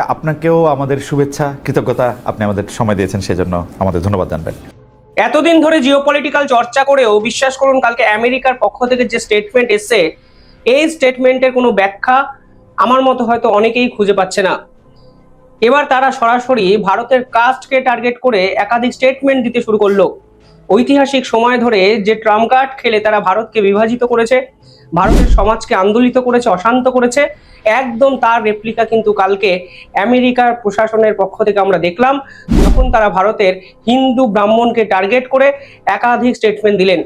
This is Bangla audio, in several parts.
আপনাকেও আমাদের শুভেচ্ছা, কৃতজ্ঞতা আপনি আমাদের সময় দিয়েছেন সেজন্য আমাদের ধন্যবাদ জানবেন। এতদিন ধরে জিওপলিটিক্যাল চর্চা করেও বিশ্বাস করুন, কালকে আমেরিকার পক্ষ থেকে যে স্টেটমেন্ট এসছে, এই স্টেটমেন্টের কোনো ব্যাখ্যা আমার মতো হয়তো অনেকেই খুঁজে পাচ্ছে না। এবার তারা সরাসরি ভারতের কাস্টকে টার্গেট করে একাধিক স্টেটমেন্ট দিতে শুরু করল। ঐতিহাসিক সময় ধরে যে ট্রাম্প কার্ড খেলে তারা ভারতকে বিভাজিত করেছে, ভারতের সমাজকে আন্দোলিত করেছে, অশান্ত করেছে, একদম তার রেপ্লিকা কিন্তু কালকে আমেরিকার প্রশাসনের পক্ষ থেকে আমরা দেখলাম, যখন তারা ভারতের হিন্দু ব্রাহ্মণকে টার্গেট করে একাধিক স্টেটমেন্ট দিলেন।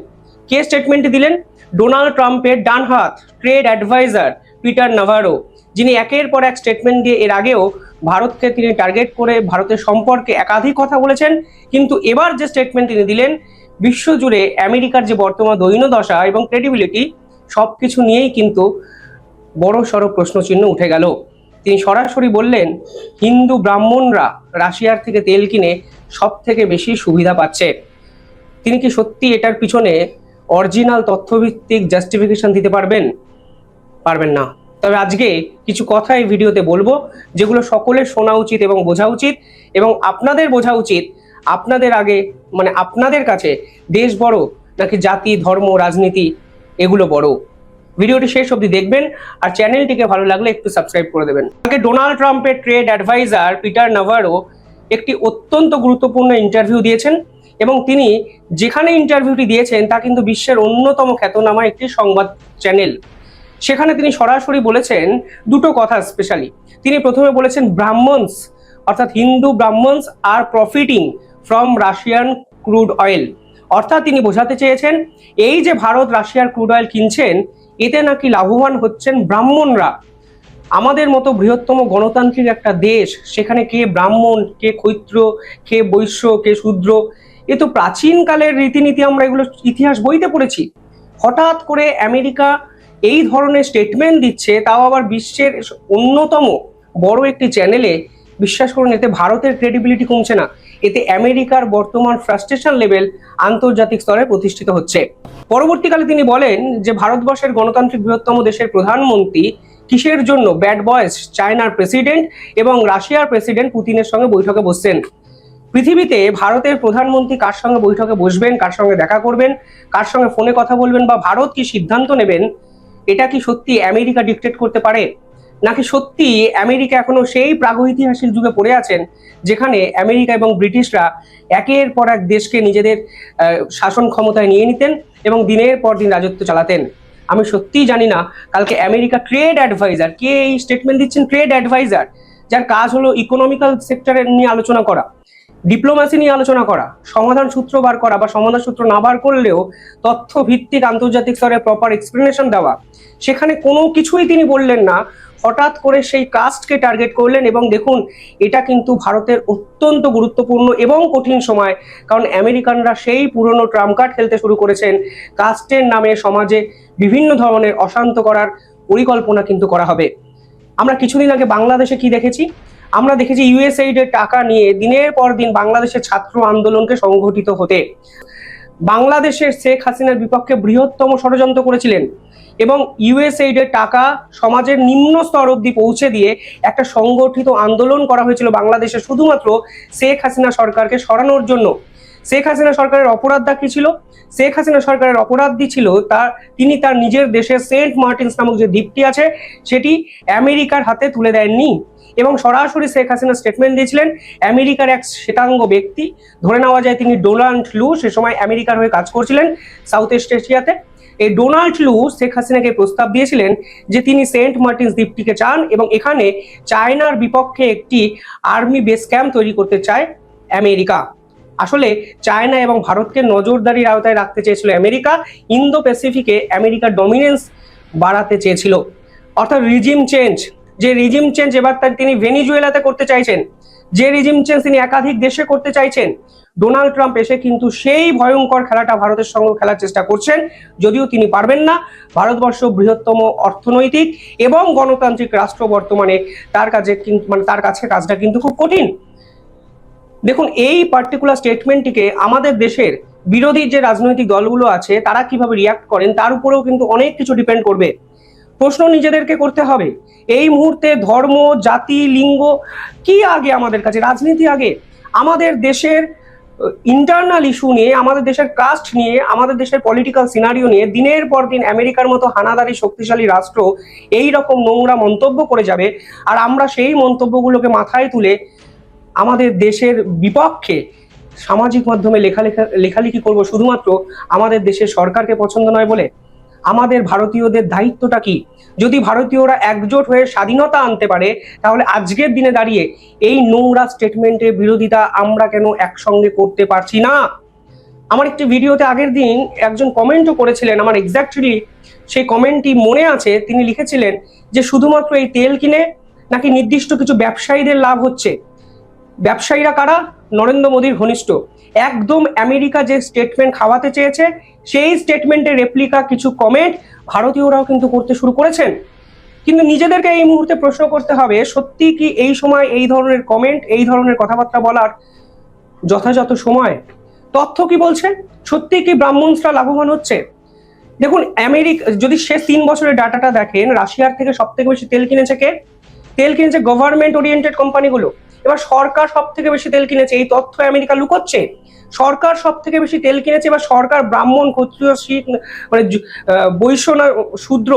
কে স্টেটমেন্টটি দিলেন? ডোনাল্ড ট্রাম্পের ডান হাত ট্রেড অ্যাডভাইজার পিটার নাভারো, যিনি একের পর এক স্টেটমেন্ট দিয়ে এর আগেও ভারতকে তিনি টার্গেট করে ভারতের সম্পর্কে একাধিক কথা বলেছেন, কিন্তু এবার যে স্টেটমেন্ট তিনি দিলেন বিশ্বজুড়ে আমেরিকার যে বর্তমান দৈন্যদশা এবং ক্রেডিবিলিটি সব কিছু নিয়েই কিন্তু বড় সড়ো প্রশ্নচিহ্ন উঠে গেল। তিনি সরাসরি বললেন, হিন্দু ব্রাহ্মণরা রাশিয়ার থেকে তেল কিনে সব থেকে বেশি সুবিধা পাচ্ছে। তিনি কি সত্যি এটার পিছনে অরিজিনাল তথ্যভিত্তিক জাস্টিফিকেশন দিতে পারবেন? পারবেন না। তবে আজকে কিছু কথা এই ভিডিওতে বলব, যেগুলো সকলের শোনা উচিত এবং বোঝা উচিত এবং আপনাদের বোঝা উচিত আপনাদের আগে মানে আপনাদের কাছে দেশ বড় নাকি জাতি, ধর্ম, রাজনীতি, এগুলো বড়? ভিডিওটি শেষ অবধি দেখবেন আর চ্যানেলটিকে ভালো লাগলে একটু সাবস্ক্রাইব করে দেবেন। আগে ডোনাল্ড ট্রাম্পের ট্রেড অ্যাডভাইজার পিটার নাভারো একটি অত্যন্ত গুরুত্বপূর্ণ ইন্টারভিউ দিয়েছেন এবং তিনি যেখানে ইন্টারভিউটি দিয়েছেন তা কিন্তু বিশ্বের অন্যতম খ্যাতনামা একটি সংবাদ চ্যানেল সেখানে তিনি সরাসরি বলেছেন দুটো কথা স্পেশালি তিনি প্রথমে বলেছেন ব্রাহ্মণস, অর্থাৎ হিন্দু ব্রাহ্মণস, আর profiting from Russian crude oil অর্থাৎ তিনি বোঝাতে চেয়েছেন, এই যে ভারত রাশিয়ার ক্রুড অয়েল কিনছেন, এতে নাকি লাভবান হচ্ছেন ব্রাহ্মণরা। আমাদের মতো বৃহত্তম গণতান্ত্রিক একটা দেশ, সেখানে কে ব্রাহ্মণ, কে ক্ষৈত্র কে বৈশ্য, কে শূদ্র, এ তো প্রাচীনকালের রীতিনীতি আমরা এগুলো ইতিহাস বইতে পড়েছি। হঠাৎ করে আমেরিকা এই ধরনের স্টেটমেন্ট দিচ্ছে, তাও আবার বিশ্বের অন্যতম বড় একটি চ্যানেলে বিশ্বাস করুন, এতে ভারতের ক্রেডিবিলিটি কমছে না। এতে আমেরিকার বর্তমান ফ্রাস্ট্রেশন লেভেল আন্তর্জাতিক স্তরে প্রতিষ্ঠিত হচ্ছে। পরবর্তীকালে তিনি বলেন যে ভারতবর্ষের গণতান্ত্রিক বৃহত্তম দেশের প্রধানমন্ত্রী কিসের জন্য ব্যাড বয়েস চায়নার প্রেসিডেন্ট এবং রাশিয়ার প্রেসিডেন্ট পুতিনের সঙ্গে বৈঠকে বসছেন। পৃথিবীতে ভারতের প্রধানমন্ত্রী কার সঙ্গে বৈঠকে বসবেন, কার সঙ্গে দেখা করবেন, কার সঙ্গে ফোনে কথা বলবেন বা ভারত কি সিদ্ধান্ত নেবেন, এটা কি সত্যি আমেরিকা ডিকটেট করতে পারে? নাকি সত্যি আমেরিকা এখনও সেই প্রাগৈতিহাসিক যুগে পড়ে আছেন, যেখানে আমেরিকা এবং ব্রিটিশরা একের পর এক দেশকে নিজেদের শাসন ক্ষমতায় নিয়ে নিতেন এবং দিনের পর দিন রাজত্ব চালাতেন? আমি সত্যিই জানি না, কালকে আমেরিকা ট্রেড অ্যাডভাইজার, কে এই স্টেটমেন্ট দিচ্ছেন? ট্রেড অ্যাডভাইজার, যার কাজ হলো ইকোনমিক্যাল সেক্টরের নিয়ে আলোচনা করা ডিপ্লোম্যাসি নিয়ে আলোচনা করা, সমাধান সূত্র বার করা বা সমাধান সূত্র না বার করলেও তথ্য ভিত্তিক আন্তর্জাতিক স্তরে প্রপার এক্সপ্লেনেশন দেওয়া। সেখানে কোনো কিছুই তিনি বললেন না হঠাৎ করে সেই কাস্টকে টার্গেট করলেন এবং দেখুন, এটা কিন্তু ভারতের অত্যন্ত গুরুত্বপূর্ণ এবং কঠিন সময়। কারণ আমেরিকানরা সেই পুরনো ট্রাম্প কার্ড খেলতে শুরু করেছেন। কাস্টের নামে সমাজে বিভিন্ন ধরনের অশান্ত করার পরিকল্পনা কিন্তু করা হবে। আমরা কিছুদিন আগে বাংলাদেশে কি দেখেছি? আমরা দেখেছি ইউএসএইড এর টাকা নিয়ে দিনের পর দিন বাংলাদেশের ছাত্র আন্দোলনকে সংগঠিত হতে। বাংলাদেশের শেখ হাসিনার বিপক্ষে বৃহত্তম ষড়যন্ত্র করেছিলেন। এবং ইউএসএইড এর টাকা সমাজের নিম্ন স্তর অবধি পৌঁছে দিয়ে একটা সংগঠিত আন্দোলন করা হয়েছিল বাংলাদেশে শুধুমাত্র শেখ হাসিনা সরকারকে সরানোর জন্য। শেখ হাসিনা সরকারের অপরাধটা কি ছিল? শেখ হাসিনা সরকারের অপরাধী ছিল তার তিনি তার নিজের দেশের সেন্ট মার্টিনস নামক যে দ্বীপটি আছে, সেটি আমেরিকার হাতে তুলে দেননি এবং সরাসরি শেখ হাসিনা স্টেটমেন্ট দিয়েছিলেন, আমেরিকার এক শ্বেতাঙ্গ ব্যক্তি, ধরে নেওয়া যায় তিনি ডোনাল্ড লু, সে সময় আমেরিকার হয়ে কাজ করছিলেন সাউথ ইস্ট এশিয়াতে। এই ডোনাল্ড লু শেখ হাসিনাকে প্রস্তাব দিয়েছিলেন যে তিনি সেন্ট মার্টিনস দ্বীপটিকে চান এবং এখানে চায়নার বিপক্ষে একটি আর্মি বেস ক্যাম্প তৈরি করতে চায় আমেরিকা। আসলে চায়না এবং ভারতকে নজরদারির আওতায় রাখতে চেয়েছিল আমেরিকা ইন্দো প্যাসিফিকে আমেরিকার ডমিনেন্স বাড়াতে চেয়েছিল। অর্থাৎ রিজিম চেঞ্জ যে রিজিম চেঞ্জ এবার তার তিনি ভেনিজুয়েলাতে করতে চাইছেন, যে রিজিম চেঞ্জ তিনি একাধিক দেশে করতে চাইছেন ডোনাল্ড ট্রাম্প এসে কিন্তু সেই ভয়ঙ্কর খেলাটা ভারতের সঙ্গে খেলার চেষ্টা করছেন, যদিও তিনি পারবেন না। ভারতবর্ষ বৃহত্তম অর্থনৈতিক এবং গণতান্ত্রিক রাষ্ট্র বর্তমানে তার কিন্তু মানে তার কাছে কাজটা কিন্তু খুব কঠিন। দেখুন, এই পার্টিকুলার স্টেটমেন্টটিকে আমাদের দেশের বিরোধী যে রাজনৈতিক দলগুলো আছে, তারা কীভাবে রিয়াক্ট করেন, তার উপরেও কিন্তু অনেক কিছু ডিপেন্ড করবে। প্রশ্ন নিজেদেরকে করতে হবে, এই মুহূর্তে ধর্ম, জাতি, লিঙ্গ, কি আগে আমাদের কাছে, রাজনীতি আগে? আমাদের দেশের ইন্টারনাল ইস্যু নিয়ে, আমাদের দেশের কাস্ট নিয়ে, আমাদের দেশের পলিটিক্যাল সিনারিও নিয়ে দিনের পর দিন আমেরিকার মতো হানাদারি, শক্তিশালী রাষ্ট্র এই রকম নোংরা মন্তব্য করে যাবে। আর আমরা সেই মন্তব্যগুলোকে মাথায় তুলে আমাদের দেশের বিপক্ষে সামাজিক মাধ্যমে লেখালেখা, লেখালেখি করব শুধুমাত্র আমাদের দেশের সরকারকে পছন্দ নয় বলে? আমাদের ভারতীয়দের দায়িত্বটা কি? যদি ভারতীয়রা একজোট হয়ে স্বাধীনতা আনতে পারে, তাহলে আজকের দিনে দাঁড়িয়ে এই নোংরা স্টেটমেন্টের বিরোধিতা আমরা কেন একসঙ্গে করতে পারছি না? আমার একটি ভিডিওতে আগের দিন একজন কমেন্টও করেছিলেন, আমার এক্স্যাক্টলি সেই কমেন্টটি মনে আছে, তিনি লিখেছিলেন যে শুধুমাত্র এই তেল কিনে নাকি নির্দিষ্ট কিছু ব্যবসায়ীদের লাভ হচ্ছে। ব্যবসায়ীরা কারা? নরেন্দ্র মোদীর ঘনিষ্ঠ। একদম আমেরিকা যে স্টেটমেন্ট খাওয়াতে চেয়েছে, সেই স্টেটমেন্টের রেপ্লিকা কিছু কমেন্ট ভারতীয়রাও কিন্তু করতে শুরু করেছেন। কিন্তু নিজেদেরকে এই মুহূর্তে প্রশ্ন করতে হবে, সত্যি কি এই সময় এই ধরনের কমেন্ট এই ধরনের কথাবার্তা বলার যথাযথ সময়? তথ্য কি বলছে? সত্যি কি ব্রাহ্মণসরা লাভবান হচ্ছে? দেখুন, আমেরিকা যদি শেষ তিন বছরের ডাটাটা দেখেন, রাশিয়ার থেকে সব থেকে বেশি তেল কিনেছে কে? তেল কিনেছে গভর্নমেন্ট ওরিয়েন্টেড কোম্পানিগুলো এবার সরকার সব থেকে বেশি তেল কিনেছে, এই তথ্য আমেরিকা লুকোচ্ছে? সরকার সব থেকে বেশি তেল কিনেছে বা সরকার, ব্রাহ্মণ, ক্ষত্রিয়, শিখ মানে বৈশ্য শূদ্র,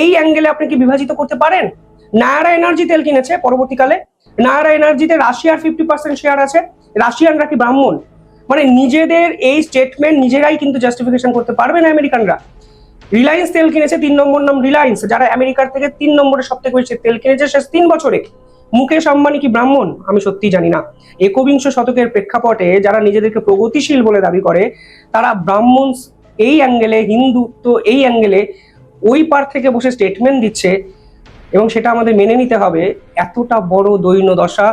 এই অ্যাঙ্গেলে আপনি কি বিভাজিত করতে পারেন? নায়ারা এনার্জি তেল কিনেছে পরবর্তীকালে। নায়ারা এনার্জিতে রাশিয়ার ফিফটি পার্সেন্ট শেয়ার আছে। রাশিয়ানরা কি ব্রাহ্মণ? মানে নিজেদের এই স্টেটমেন্ট নিজেরাই কিন্তু জাস্টিফিকেশন করতে পারবে না আমেরিকানরা। রিলায়েন্স তেল কিনেছে, তিন নম্বর নাম রিলায়েন্স, যারা আমেরিকার থেকে তিন নম্বরে সব থেকে বেশি তেল কিনেছে শেষ তিন বছরে। মুকেশ আম্বানি কি ব্রাহ্মণ? আমি সত্যি জানি না। একবিংশ শতকের প্রেক্ষাপটে যারা নিজেদেরকে প্রগতিশীল বলে দাবি করে, তারা ব্রাহ্মণ এই অ্যাঙ্গেলে, হিন্দুত্ব এই অ্যাঙ্গেলে ওই পার থেকে বসে স্টেটমেন্ট দিচ্ছে এবং সেটা আমাদের মেনে নিতে হবে। এতটা বড় দৈন্য দশা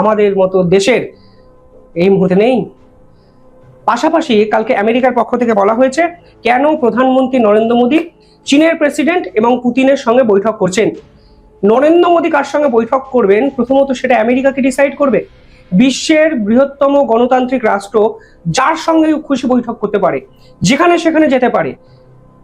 আমাদের মতো দেশের এই মুহূর্তে নেই। পাশাপাশি কালকে আমেরিকার পক্ষ থেকে বলা হয়েছে, কেন প্রধানমন্ত্রী নরেন্দ্র মোদী চীনের প্রেসিডেন্ট এবং পুতিনের সঙ্গে বৈঠক করছেন? নরেন্দ্র মোদী কার সঙ্গে বৈঠক করবেন? প্রথমত সেটা আমেরিকাকে ডিসাইড করবে? বিশ্বের বৃহত্তম গণতান্ত্রিক রাষ্ট্র যার সঙ্গে খুশি বৈঠক করতে পারে? যেখানে সেখানে যেতে পারে।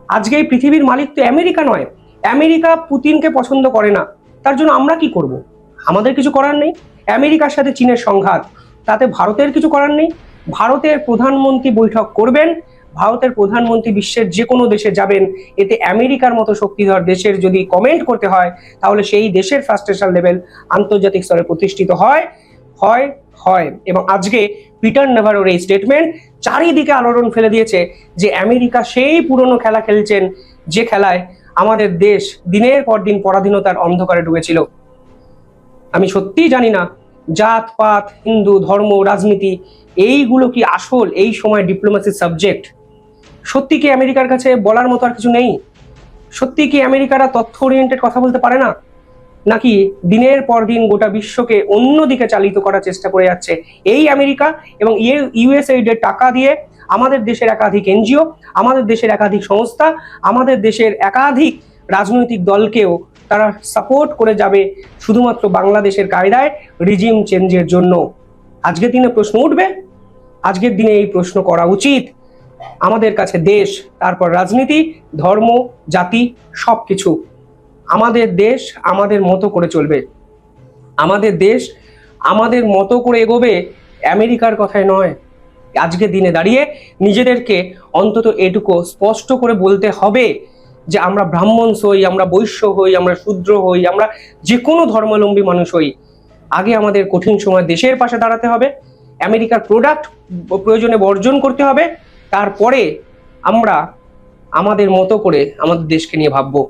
আজকে এই পৃথিবীর মালিক তো আমেরিকা নয়। আমেরিকা পুতিনকে পছন্দ করে না। তার জন্য আমরা কি করব? আমাদের কিছু করার নেই। আমেরিকার সাথে চীনের সংঘাত। তাতে ভারতের কিছু করার নেই। ভারতের প্রধানমন্ত্রী বৈঠক করবেন। ভারতের প্রধানমন্ত্রী বিশ্বের যে কোনো দেশে যাবেন, এতে আমেরিকার মতো শক্তিধর দেশের যদি কমেন্ট করতে হয়, তাহলে সেই দেশের ফ্রাস্ট্রেশন লেভেল আন্তর্জাতিক স্তরে প্রতিষ্ঠিত হয় হয় হয়। এবং আজকে পিটার নেভারোর এই স্টেটমেন্ট চারিদিকে আলোড়ন ফেলে দিয়েছে যে আমেরিকা সেই পুরনো খেলা খেলছেন যে খেলায় আমাদের দেশ দিনের পর দিন পরাধীনতার অন্ধকারে ডুবেছিল। আমি সত্যিই জানি না, জাত, পাত, হিন্দু, ধর্ম, রাজনীতি, এইগুলো কি আসল, এই সময় ডিপ্লোমেসির সাবজেক্ট সত্যি কি আমেরিকার কাছে বলার মতো আর কিছু নেই? সত্যি কি আমেরিকারা তথ্য ওরিয়েন্টেড কথা বলতে পারে না? নাকি দিনের পর দিন গোটা বিশ্বকে অন্যদিকে চালিত করার চেষ্টা করে যাচ্ছে? এই আমেরিকা এবং ইউএসএইডের টাকা দিয়ে আমাদের দেশের একাধিক এনজিও আমাদের দেশের একাধিক সংস্থা, আমাদের দেশের একাধিক রাজনৈতিক দলকেও তারা সাপোর্ট করে যাবে শুধুমাত্র বাংলাদেশের কায়দায় রিজিম চেঞ্জের জন্য। আজকের দিনে প্রশ্ন উঠবে। আজকের দিনে এই প্রশ্ন করা উচিত। আমাদের কাছে দেশ, তারপর রাজনীতি, ধর্ম, জাতি সব কিছু আমাদের দেশ আমাদের মতো করে চলবে। আমাদের দেশ আমাদের মতো করে এগোবে আমেরিকার কথায় নয়। আজকে দিনে দাঁড়িয়ে নিজেদেরকে অন্তত এটুকু স্পষ্ট করে বলতে হবে যে আমরা ব্রাহ্মণ হই, আমরা বৈশ্য হই, আমরা শূদ্র হই, আমরা যে কোনো ধর্মাবলম্বী মানুষ হই। আগে আমাদের কঠিন সময় দেশের পাশে দাঁড়াতে হবে। আমেরিকার প্রোডাক্ট প্রয়োজনে বর্জন করতে হবে। তারপরে আমরা আমাদের মতো করে আমাদের দেশকে নিয়ে ভাববো।